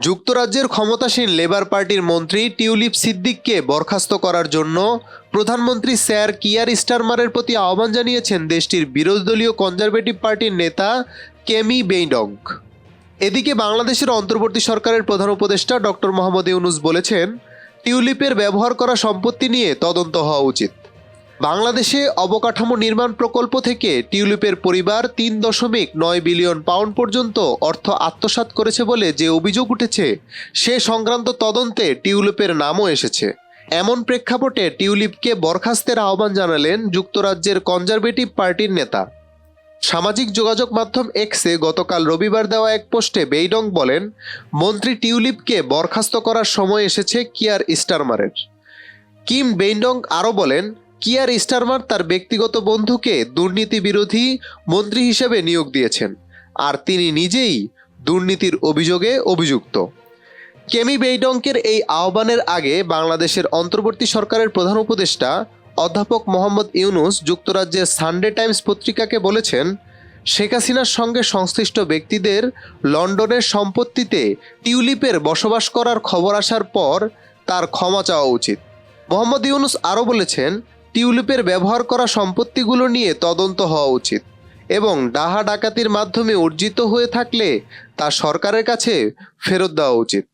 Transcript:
যুক্তরাজ্যের ক্ষমতাসীন লেবার পার্টির মন্ত্রী টিউলিপ সিদ্দিককে বরখাস্ত করার জন্য প্রধানমন্ত্রী স্যার কিয়ার স্টারমারের প্রতি আহ্বান জানিয়েছেন দেশটির বিরোধী দলীয় কনজারভেটিভ পার্টির নেতা কেমি বেইডং এদিকে বাংলাদেশের অন্তর্বর্তী সরকারের প্রধান উপদেষ্টা ডক্টর মোহাম্মদ ইউনুস বলেছেন, টিউলিপের ব্যবহার করা সম্পত্তি নিয়ে তদন্ত হওয়া উচিত। বাংলাদেশে অবকাঠামো নির্মাণ প্রকল্প থেকে টিউলিপের পরিবার তিন দশমিক নয় বিলিয়ন পাউন্ড পর্যন্ত অর্থ আত্মসাৎ করেছে বলে যে অভিযোগ উঠেছে, সে সংক্রান্ত তদন্তে টিউলিপের নামও এসেছে। এমন প্রেক্ষাপটে টিউলিপকে বরখাস্তের আহ্বান জানালেন যুক্তরাজ্যের কনজারভেটিভ পার্টির নেতা। সামাজিক যোগাযোগ মাধ্যম এক্সে গতকাল রবিবার দেওয়া এক পোস্টে বেইডং বলেন, মন্ত্রী টিউলিপকে বরখাস্ত করার সময় এসেছে কিয়ার স্টারমারের কিম বেইডং আরও বলেন কিয়ার স্টারমার তার ব্যক্তিগত বন্ধুকে দুর্নীতি বিরোধী মন্ত্রী হিসেবে নিয়োগ দিয়েছেন, আর তিনি নিজেই দুর্নীতির অভিযোগে অভিযুক্ত। কেমি বেইডংকের এই আহ্বানের আগে বাংলাদেশের অন্তর্বর্তী সরকারের প্রধান উপদেষ্টা অধ্যাপক মোহাম্মদ ইউনুস যুক্তরাজ্যের সানডে টাইমস পত্রিকাকে বলেছেন, শেখ হাসিনার সঙ্গে সংশ্লিষ্ট ব্যক্তিদের লন্ডনের সম্পত্তিতে টিউলিপের বসবাস করার খবর আসার পর তার ক্ষমা চাওয়া উচিত। মোহাম্মদ ইউনুস আরও বলেছেন টিউলিপের ব্যবহার করা সম্পত্তিগুলো নিয়ে তদন্ত হওয়া উচিত এবং ডাহা ডাকাতির মাধ্যমে অর্জিত হয়ে থাকলে তা সরকারের কাছে ফেরত দেওয়া উচিত।